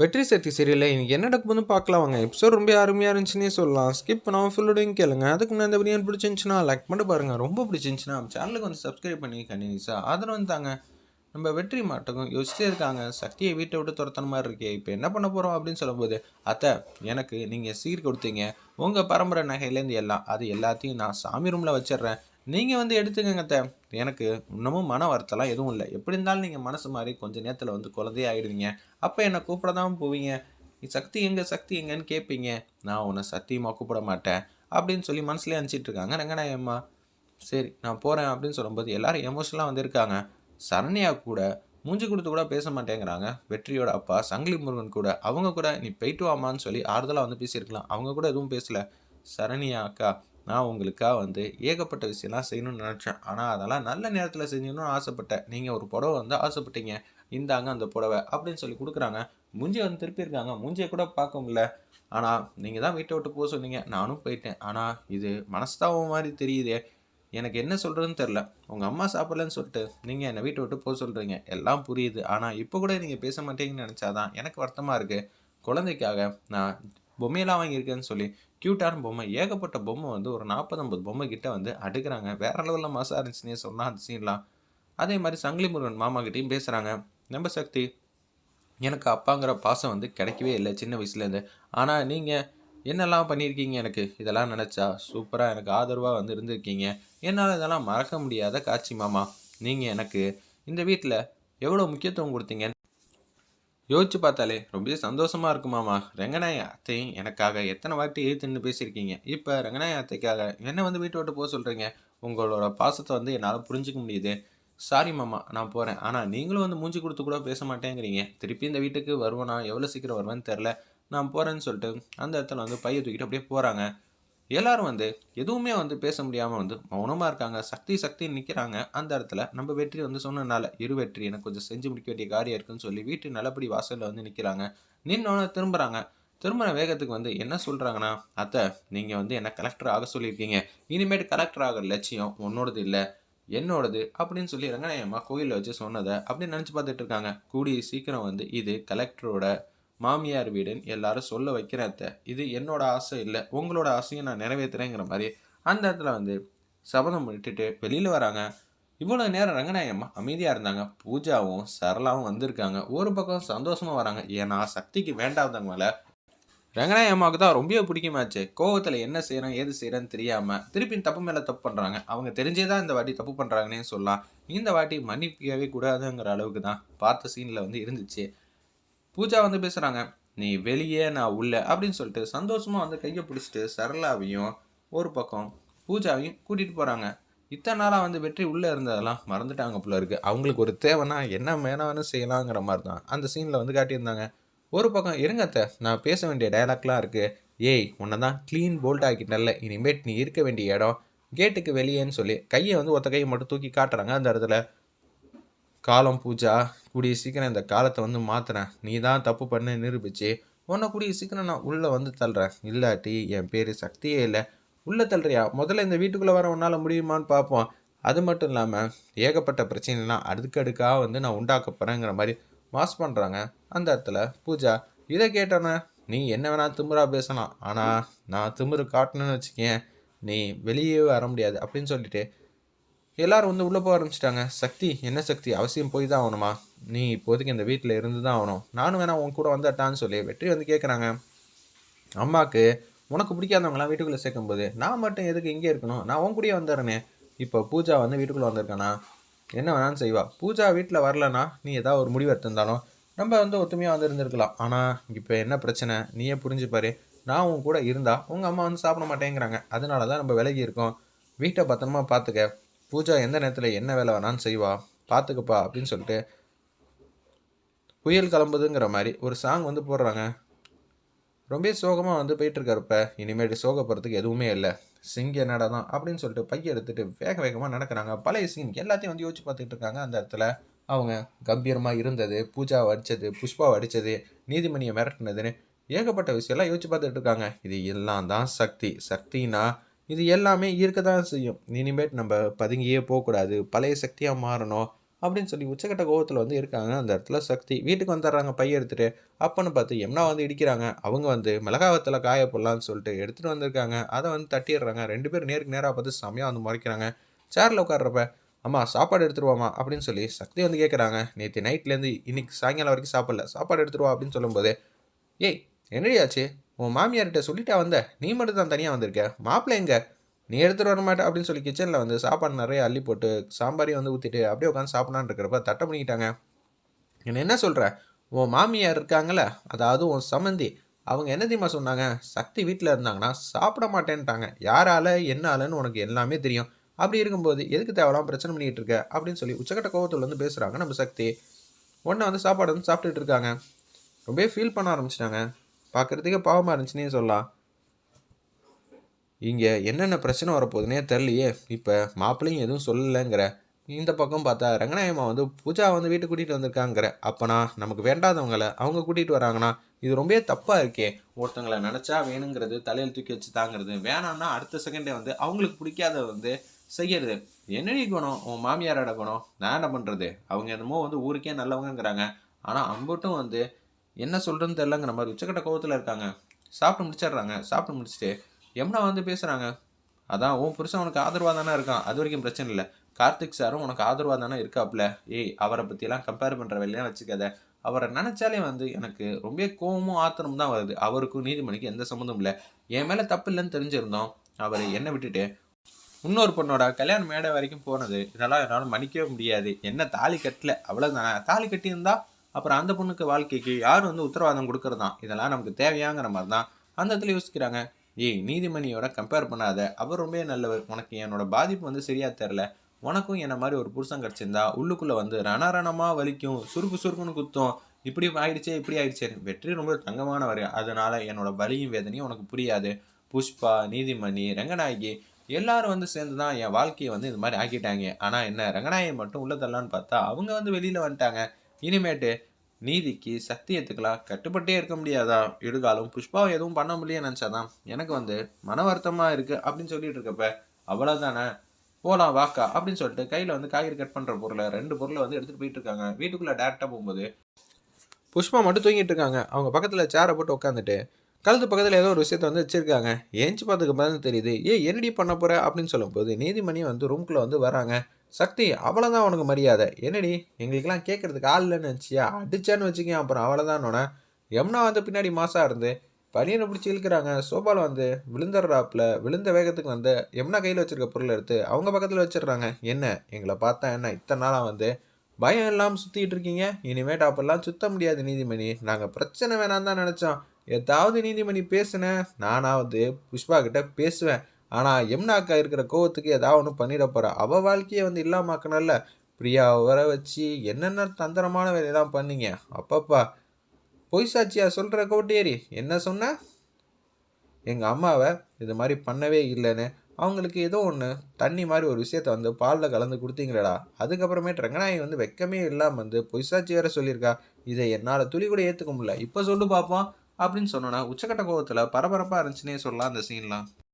வெற்றி சக்தி சீரியலில் இன்னைக்கு என்ன நடக்குதுன்னு பார்க்கலாம் வாங்க எபிசோட் ரொம்ப அருமையாக இருந்துச்சுன்னே சொல்லலாம். ஸ்கிப் பண்ணாமல் ஃபுல்லோடையும் கேளுங்க. அதுக்கு முன்னாடி இந்த பிரியாணி பிடிச்சிருந்துச்சுன்னா லைக் பண்ணி பாருங்கள் ரொம்ப பிடிச்சிருந்துச்சுன்னா சேனலுக்கு வந்து சப்ஸ்கிரைப் பண்ணி கண்டினியூஸாக ஆதரவு வந்தாங்க நம்ம வெற்றி மாட்டக்கும் யோசிச்சே இருக்காங்க. சக்தியை வீட்டை விட்டு துரத்துன மாதிரி இருக்கே. இப்போ என்ன பண்ண போகிறோம் அப்படின்னு சொல்லும்போது அத்தை எனக்கு நீங்கள் சீர் கொடுத்தீங்க. உங்கள் பரம்பரை நகையிலேருந்து எல்லாம் அது எல்லாத்தையும் நான் சாமி ரூமில் வச்சிடுறேன். நீங்கள் வந்து எடுத்துக்கங்கத்தை எனக்கு இன்னமும் மன வருத்தலாம் எதுவும் இல்லை. எப்படி இருந்தாலும் நீங்கள் மனசு மாதிரி கொஞ்சம் நேரத்தில் வந்து குழந்தையே ஆகிடுவீங்க அப்போ என்னை கூப்பிட தான் போவீங்க. நீ சக்தி எங்கே? சக்தி எங்கன்னு கேட்பீங்க நான் உன்னை சத்தியமாக கூப்பிட மாட்டேன். அப்படின்னு சொல்லி மனசுலேயே அனுப்பிச்சிட்டு இருக்காங்க ரங்கநாயம்மா சரி நான் போகிறேன் அப்படின்னு சொல்லும்போது எல்லோரும் எமோஷனலாக வந்திருக்காங்க. சரண்யா கூட மூஞ்சி கொடுத்து கூட பேச மாட்டேங்கிறாங்க. வெற்றியோட அப்பா சங்கிலி முருகன் கூட. அவங்க கூட நீ போயிட்டு வாமான்னு சொல்லி ஆறுதலாக வந்து பேசியிருக்கலாம். அவங்க கூட எதுவும் பேசலை. சரண்யா அக்கா நான் உங்களுக்காக வந்து ஏகப்பட்ட விஷயம்லாம் செய்யணும்னு நினச்சேன். ஆனால் அதெல்லாம் நல்ல நேரத்தில் செஞ்சணும்னு ஆசைப்பட்டேன். நீங்கள் ஒரு புடவை வந்து ஆசைப்பட்டீங்க. இந்தாங்க அந்த புடவை அப்படின்னு சொல்லி கொடுக்குறாங்க. மூஞ்சியை வந்து திருப்பியிருக்காங்க மூஞ்சியை கூட பார்க்க முடியல ஆனால் நீங்கள் தான் வீட்டை விட்டு போக சொன்னீங்க. நானும் போயிட்டேன். ஆனால் இது மனஸ்தாபம் மாதிரி தெரியுதே. எனக்கு என்ன சொல்கிறதுன்னு தெரில உங்கள் அம்மா சாப்பிட்லன்னு சொல்லிட்டு நீங்கள் என்னை வீட்டை விட்டு போக சொல்கிறீங்க எல்லாம் புரியுது. ஆனால் இப்போ கூட நீங்கள் பேச மாட்டீங்கன்னு நினச்சாதான் எனக்கு வருத்தமாக இருக்குது குழந்தைக்காக நான் பொம்மையெல்லாம் வாங்கியிருக்கேன்னு சொல்லி க்யூட்டான பொம்மை ஏகப்பட்ட பொம்மை வந்து ஒரு நாற்பது ஐம்பது பொம்மை கிட்ட வந்து அடுக்கிறாங்க. வேற லெவலில் மாசாக இருந்துச்சுன்னே சொன்னால் அந்த சீன்லாம் அதே மாதிரி சங்கிலி முருகன் மாமா பேசுகிறாங்க நம்ம சக்தி எனக்கு அப்பாங்கிற பாசம் வந்து கிடைக்கவே இல்லை சின்ன வயசுலேருந்து ஆனால் நீங்கள் என்னெல்லாம் பண்ணியிருக்கீங்க எனக்கு? இதெல்லாம் நினச்சா சூப்பராக எனக்கு ஆதரவாக வந்து இருந்திருக்கீங்க. என்னால் இதெல்லாம் மறக்க முடியாத காட்சி மாமா. நீங்கள் எனக்கு இந்த வீட்டில் எவ்வளோ முக்கியத்துவம் கொடுத்தீங்க யோசிச்சு பார்த்தாலே ரொம்ப சந்தோஷமாக இருக்குமாமா ரங்கநாய அத்தையும் எனக்காக எத்தனை வாட்டி எழுத்துன்னு பேசியிருக்கீங்க. இப்போ ரங்கநாய அத்தைக்காக என்ன வந்து வீட்டை விட்டு போக சொல்கிறீங்க உங்களோட பாசத்தை வந்து என்னால் புரிஞ்சுக்க முடியுது. சாரி மாமா நான் போகிறேன் ஆனால் நீங்களும் வந்து மூஞ்சி கொடுத்து கூட பேச மாட்டேங்கிறீங்க. திருப்பி இந்த வீட்டுக்கு வருவேனா எவ்வளோ சீக்கிரம் வருவேன்னு தெரில நான் போகிறேன்னு சொல்லிட்டு அந்த இடத்துல வந்து பையை தூக்கிட்டு அப்படியே போகிறாங்க எல்லாரும் வந்து எதுவுமே வந்து பேச முடியாமல் வந்து மௌனமாக இருக்காங்க. சக்தி சக்தி நிற்கிறாங்க அந்த இடத்துல நம்ம வெற்றி வந்து சொன்னனால இரு வெற்றி எனக்கு கொஞ்சம் செஞ்சு முடிக்க வேண்டிய காரியம் இருக்குன்னு சொல்லி வீட்டு நல்லபடி வாசலில் வந்து நிற்கிறாங்க நின்னோன்னு திரும்புகிறாங்க திரும்பின வேகத்துக்கு வந்து என்ன சொல்கிறாங்கன்னா அத்தை நீங்கள் வந்து என்ன கலெக்டர் ஆக சொல்லியிருக்கீங்க. இனிமேட்டு கலெக்டர் ஆகிற லட்சியம் உன்னோடது இல்லை என்னோடது அப்படின்னு சொல்லி ரங்கநாயம்மா கோயிலில் வச்சு சொன்னதை அப்படின்னு நினச்சி பார்த்துட்டு இருக்காங்க. கூடிய சீக்கிரம் வந்து இது கலெக்டரோட மாமியார் வீடுன்னு எல்லாரும் சொல்ல வைக்கிறேன் அத்தை. இது என்னோட ஆசை இல்லை. உங்களோட ஆசையை நான் நிறைவேற்றுறேங்கிற மாதிரி அந்த இடத்துல வந்து சபதம் விட்டுட்டு வெளியில் வராங்க. இவ்வளோ நேரம் ரங்கநாயம்மா அமைதியாக இருந்தாங்க. பூஜாவும் சரளாவும் வந்திருக்காங்க. ஒரு பக்கம் சந்தோஷமாக வராங்க. ஏன்னா சக்திக்கு வேண்டாதவங்க மேலே ரங்கநாயம்மாவுக்கு தான் ரொம்பவே பிடிக்குமாச்சு. கோவத்தில் என்ன செய்கிறேன் ஏது செய்கிறேன்னு தெரியாமல் திருப்பி தப்பு மேலே தப்பு பண்ணுறாங்க அவங்க தெரிஞ்சே தான் இந்த வாட்டி தப்பு பண்ணுறாங்கன்னே சொல்லலாம். இந்த வாட்டி மன்னிக்கவே கூடாதுங்கிற அளவுக்கு தான் பார்த்த சீனில் வந்து இருந்துச்சு. பூஜா வந்து பேசுகிறாங்க நீ வெளியே நான் உள்ள அப்படின்னு சொல்லிட்டு சந்தோஷமாக வந்து கையை பிடிச்சிட்டு சரளாவையும் ஒரு பக்கம் பூஜாவையும் கூட்டிகிட்டு போகிறாங்க இத்தனை நாளாக வந்து வெற்றி உள்ளே இருந்ததெல்லாம் மறந்துட்டாங்க போல இருக்குது அவங்களுக்கு ஒரு தேவைன்னா என்ன வேணாலும் செய்யலாங்கிற மாதிரி தான் அந்த சீனில் வந்து காட்டியிருந்தாங்க. ஒரு பக்கம் இருங்கத்த நான் பேச வேண்டிய டயலாக்லாம் இருக்குது ஏய் உன்னை தான் க்ளீன் போல்ட் ஆக்கிட்டல இனிமேட் நீ இருக்க வேண்டிய இடம் கேட்டுக்கு வெளியேன்னு சொல்லி கையை வந்து ஒத்த கையை மட்டும் தூக்கி காட்டுறாங்க அந்த இடத்துல. காலம் பூஜா கூடிய சீக்கிரம் இந்த காலத்தை வந்து மாற்றுறேன் நீ தான் தப்பு பண்ண நிரூபித்து உன்னை கூடிய சீக்கிரம் நான் உள்ளே வந்து தள்ளுறேன். இல்லாட்டி என் பேர் சக்தியே இல்லை. உள்ளே தள்ளுறியா? முதல்ல இந்த வீட்டுக்குள்ளே வர உன்னால் முடியுமான்னு பார்ப்போம் அது மட்டும் இல்லாமல் ஏகப்பட்ட பிரச்சனைலாம் அடுக்கடுக்காக வந்து நான் உண்டாக்க போகிறேங்கிற மாதிரி மாஸ் பண்ணுறாங்க அந்த இடத்துல பூஜா இதை கேட்டோன்னே நீ என்ன வேணால் திமுறா பேசலாம். ஆனால் நான் திமிரு காட்டணும்னு வச்சுக்கேன். நீ வெளியே வர முடியாது. அப்படின்னு சொல்லிட்டு எல்லாரும் வந்து உள்ளே போக ஆரம்பிச்சிட்டாங்க. சக்தி என்ன சக்தி? அவசியம் போய் தான் ஆகணுமா? நீ இப்போதைக்கு இந்த வீட்டில் இருந்து தான் ஆகணும். நானும் வேணா உன் கூட வந்துட்டான்னு சொல்லி வெற்றி வந்து கேட்குறாங்க அம்மாவுக்கு உனக்கு பிடிக்காதவங்களாம் வீட்டுக்குள்ளே சேர்க்கும்போது நான் மட்டும் எதுக்கு இங்கே இருக்கணும்? நான் உன் கூடயே வந்துடுறேனே இப்போ பூஜா வந்து வீட்டுக்குள்ளே வந்திருக்கானா? என்ன வேணாலும் செய்வா. பூஜா வீட்டில் வரலனா நீ ஏதாவது ஒரு முடிவு எடுத்திருந்தாலும் நம்ம வந்து ஒத்துமையாக வந்து இருந்திருக்கலாம். ஆனால் இப்போ என்ன பிரச்சனை? நீயே புரிஞ்சுப்பாரு நான் உன் கூட இருந்தால் உங்கள் அம்மா வந்து சாப்பிட மாட்டேங்கிறாங்க. அதனால தான் நம்ம விலகி இருக்கோம். வீட்டை பத்திரமா பார்த்துக்க பூஜா எந்த நேரத்தில் என்ன வேலை வேணான்னு செய்வா? பார்த்துக்கப்பா அப்படின்னு சொல்லிட்டு புயல் கிளம்புதுங்கிற மாதிரி ஒரு சாங் வந்து போடுறாங்க. ரொம்ப சோகமாக வந்து போயிட்டுருக்காருப்ப. இனிமேட்டு சோகப்படுறதுக்கு எதுவுமே இல்லை. சிங்க நடதான் அப்படின்னு சொல்லிட்டு பைய எடுத்துகிட்டு வேக வேகமாக நடக்கிறாங்க. பழைய சீன் எல்லாத்தையும் வந்து யோசிச்சு பார்த்துட்டு இருக்காங்க அந்த இடத்துல. அவங்க கம்பீரமாக இருந்தது பூஜாவை அடித்தது புஷ்பாவை அடித்தது நீதிமணியை மிரட்டினதுன்னு ஏகப்பட்ட விஷயம்லாம் யோசிச்சு பார்த்துட்டு இருக்காங்க. இது எல்லாம் தான் சக்தி. சக்தினா இது எல்லாமே இருக்க தான் செய்யும். இனிமேட் நம்ம பதுங்கியே போகக்கூடாது. பழைய சக்தியாக மாறணும் அப்படின்னு சொல்லி உச்சக்கட்ட கோவத்தில் வந்து இருக்காங்க. அந்த இடத்துல சக்தி வீட்டுக்கு வந்துடுறாங்க. பைய எடுத்துகிட்டு அப்பன்னு பார்த்து எம்னா வந்து இடிக்கிறாங்க. அவங்க வந்து மிளகாவத்தில் காய போடலான்னு சொல்லிட்டு எடுத்துகிட்டு வந்திருக்காங்க. அதை வந்து தட்டிடுறாங்க. ரெண்டு பேரும் நேருக்கு நேராக பார்த்து செமையாக வந்து முறைக்கிறாங்க. சேரில் உட்காடுறப்ப அம்மா சாப்பாடு எடுத்துருவாமா அப்படின்னு சொல்லி சக்தி வந்து கேட்குறாங்க நேற்று நைட்லேருந்து இன்னைக்கு சாயங்காலம் வரைக்கும் சாப்பிடல. சாப்பாடு எடுத்துருவா அப்படின்னு சொல்லும்போது ஏய் என்னடியாச்சு உன் மாமியார்கிட்ட சொல்லிட்டா வந்த? நீ மட்டும் தான் தனியாக வந்திருக்க. மாப்பிள்ளை எங்க? நீ எடுத்துகிட்டு வர மாட்டே அப்படின்னு சொல்லி கிச்சனில் வந்து சாப்பாடு நிறைய அள்ளி போட்டு சாம்பாரையும் வந்து ஊற்றிட்டு அப்படியே உட்காந்து சாப்பிட்லான்னு இருக்கிறப்ப தட்டை பண்ணிக்கிட்டாங்க என்ன என்ன சொல்கிற உன் மாமியார் இருக்காங்கல்ல? அதாவது உன் சம்மந்தி. அவங்க என்ன தெரியுமா சொன்னாங்க? சக்தி வீட்டில் இருந்தாங்கன்னா சாப்பிட மாட்டேன்ட்டாங்க. யாரால என்னாலன்னு உனக்கு எல்லாமே தெரியும். அப்படி இருக்கும்போது எதுக்கு தேவையில்லாம பிரச்சனை பண்ணிக்கிட்டு இருக்க? அப்படின்னு சொல்லி உச்சக்கட்ட கோவத்தில் வந்து பேசுகிறாங்க நம்ம சக்தி. உடனே வந்து சாப்பாடு வந்து சாப்பிட்டுட்டு இருக்காங்க. ரொம்பவே ஃபீல் பண்ண ஆரம்பிச்சிட்டாங்க. பார்க்குறதுக்கே பாவமாக இருந்துச்சுன்னே சொல்லலாம் இங்கே என்னென்ன பிரச்சனை வரப்போகுதுன்னே தெரிலையே இப்போ மாப்பிள்ளையும் எதுவும் சொல்லலைங்கிற. இந்த பக்கம் பார்த்தா ரங்கநாயம்மா வந்து பூஜா வந்து வீட்டுக்கு கூட்டிகிட்டு வந்திருக்காங்கிற. அப்போனா நமக்கு வேண்டாதவங்கள அவங்க கூட்டிகிட்டு வராங்கன்னா இது ரொம்பவே தப்பாக இருக்கே. ஒருத்தங்களை நினச்சா வேணுங்கிறது தலையில் தூக்கி வச்சு தாங்கிறது வேணாம்னா அடுத்த செகண்டே வந்து அவங்களுக்கு பிடிக்காத வந்து செய்யறது. என்னடி குணம்? உன் மாமியாரோட குணம்? நான் என்ன பண்ணுறது அவங்க என்னமோ வந்து ஊருக்கே நல்லவங்கங்கிறாங்க. ஆனால் அம்பட்டும் வந்து என்ன சொல்கிறதுன்னு தெரிலங்கிற மாதிரி உச்சக்கட்ட கோவத்தில் இருக்காங்க. சாப்பிட்டு முடிச்சிடுறாங்க. சாப்பிட்டு முடிச்சுட்டு எம்னா வந்து பேசுகிறாங்க அதான் உன் புருஷன் உனக்கு ஆதரவாக தானே இருக்கான்? அது வரைக்கும் பிரச்சனை இல்லை. கார்த்திக் சாரும் உனக்கு ஆதரவாக தானே இருக்காப்புல ஏய் அவரை பற்றிலாம் கம்பேர் பண்ணுற வேலையெல்லாம் வச்சுக்காத. அவரை நினச்சாலே வந்து எனக்கு ரொம்ப கோவமும் ஆத்திரமும் தான் வருது. அவருக்கும் நீதிமணிக்கு எந்த சம்மந்தமும் இல்லை. என் மேலே தப்பு இல்லைன்னு தெரிஞ்சிருந்தோம். அவர் என்னை விட்டுட்டு இன்னொரு பொண்ணோட கல்யாண மேடை வரைக்கும் போனது. இதெல்லாம் என்னால் மன்னிக்கவே முடியாது. என்ன தாலி கட்டல. அவ்வளோதானே தாலி கட்டியிருந்தா அப்புறம் அந்த பொண்ணுக்கு வாழ்க்கைக்கு யார் வந்து உத்தரவாதம் கொடுக்கறதாம் இதெல்லாம் நமக்கு தேவையாங்கிற மாதிரி தான் அந்த இடத்துல யோசிக்கிறாங்க. ஏய் நீதிமணியோட கம்பேர் பண்ணாத. அவர் ரொம்பவே நல்லவர். உனக்கு என்னோட பாதிப்பு வந்து சரியா தெரில உனக்கும் என்ன மாதிரி ஒரு புருஷன் கிடச்சிருந்தா உள்ளுக்குள்ளே வந்து ரணரணமாக வலிக்கும். சுருக்கு சுருக்குன்னு குத்தும். இப்படி ஆயிடுச்சே இப்படி ஆயிடுச்சே வெற்றி ரொம்ப தங்கமானவர். அதனால் என்னோட வலியும் வேதனையும் உனக்கு புரியாது. புஷ்பா நீதிமணி ரங்கநாயகி எல்லாரும் வந்து சேர்ந்து தான் என் வாழ்க்கையை வந்து இது மாதிரி ஆக்கிட்டாங்க. ஆனால் என்ன ரங்கநாயகி மட்டும் உள்ள தரலான்னு பார்த்தா அவங்க வந்து வெளியில் வந்துட்டாங்க. இனிமேட்டு நீதிக்கு சத்தியத்துக்கெல்லாம் கட்டுப்பட்டே இருக்க முடியாதா? இடுகாலும் புஷ்பாவை எதுவும் பண்ண முடியல நினச்சாதான் எனக்கு வந்து மன வருத்தமாக இருக்குது அப்படின்னு சொல்லிட்டு இருக்கப்ப அவ்வளோதானே போகலாம் வாக்கா அப்படின்னு சொல்லிட்டு கையில் வந்து காய்கறி கட் பண்ணுற பொருளை ரெண்டு பொருளை வந்து எடுத்துகிட்டு போயிட்டு இருக்காங்க. வீட்டுக்குள்ளே டேரெக்டாக போகும்போது புஷ்பா மட்டும் தூங்கிட்டு இருக்காங்க. அவங்க பக்கத்தில் சேரை போட்டு உட்காந்துட்டு கழுத்து பக்கத்தில் ஏதோ ஒரு விஷயத்த வந்து வச்சுருக்காங்க. ஏஞ்சி பார்த்துக்கு பதில் தெரியுது. ஏ என்னடி பண்ண போகிற அப்படின்னு சொல்லும்போது நீதிமணி வந்து ரூம்குள்ளே வந்து வராங்க. சக்தி அவ்வளோதான் உனக்கு மரியாதை. என்னடி எங்களுக்கெல்லாம் கேட்குறதுக்கு ஆள் இல்லைன்னு நினச்சியா? அடிச்சான்னு வச்சுக்கேன் அப்புறம் அவ்வளோதான் யமுனா வந்து பின்னாடி மாசாக இருந்து பனியனை பிடிச்சி இழுக்கிறாங்க. சோபாவில் வந்து விழுந்துடுறாப்புல. விழுந்த வேகத்துக்கு வந்து எம்னா கையில் வச்சுருக்க பொருளை எடுத்து அவங்க பக்கத்தில் வச்சிடுறாங்க. என்ன? எங்களை பார்த்தா என்ன? இத்தனை நாளாக வந்து பயம் இல்லாமல் சுற்றிட்டு இருக்கீங்க? இனிமேட்டு அப்பெல்லாம் சுத்த முடியாது நீதிமணி. நாங்கள் பிரச்சனை வேணாம் தான் நினச்சோம். ஏதாவது நீதிமணி பேசுனேன் நானாவது புஷ்பா கிட்ட பேசுவேன். ஆனால் எம்னாக்கா அக்கா இருக்கிற கோவத்துக்கு ஏதாவது ஒன்று பண்ணிட போகிறா அவள் வாழ்க்கையை வந்து இல்லாமாக்கணும்ல பிரியாவை வர வச்சு என்னென்ன தந்திரமான வேலையெல்லாம் பண்ணீங்க? அப்பப்பா. பொய் சாட்சியா சொல்கிற கோட்டேரி என்ன சொன்ன? எங்கள் அம்மாவை இது மாதிரி பண்ணவே இல்லைன்னு அவங்களுக்கு ஏதோ ஒன்று தண்ணி மாதிரி ஒரு விஷயத்த வந்து பாலில் கலந்து கொடுத்தீங்களேடா. அதுக்கப்புறமேட்டு ரங்கநாயகி வந்து வெக்கமே இல்லாமல் வந்து பொய்சாட்சி வேற சொல்லியிருக்கா. இதை என்னால் துளி கூட ஏற்றுக்க முடியல. இப்போ சொல்லு பார்ப்போம் அப்படின்னு சொன்னோன்னா உச்சக்கட்ட கோவத்தில் பரபரப்பாக இருந்துச்சுன்னே சொல்லலாம் அந்த சீன்லாம்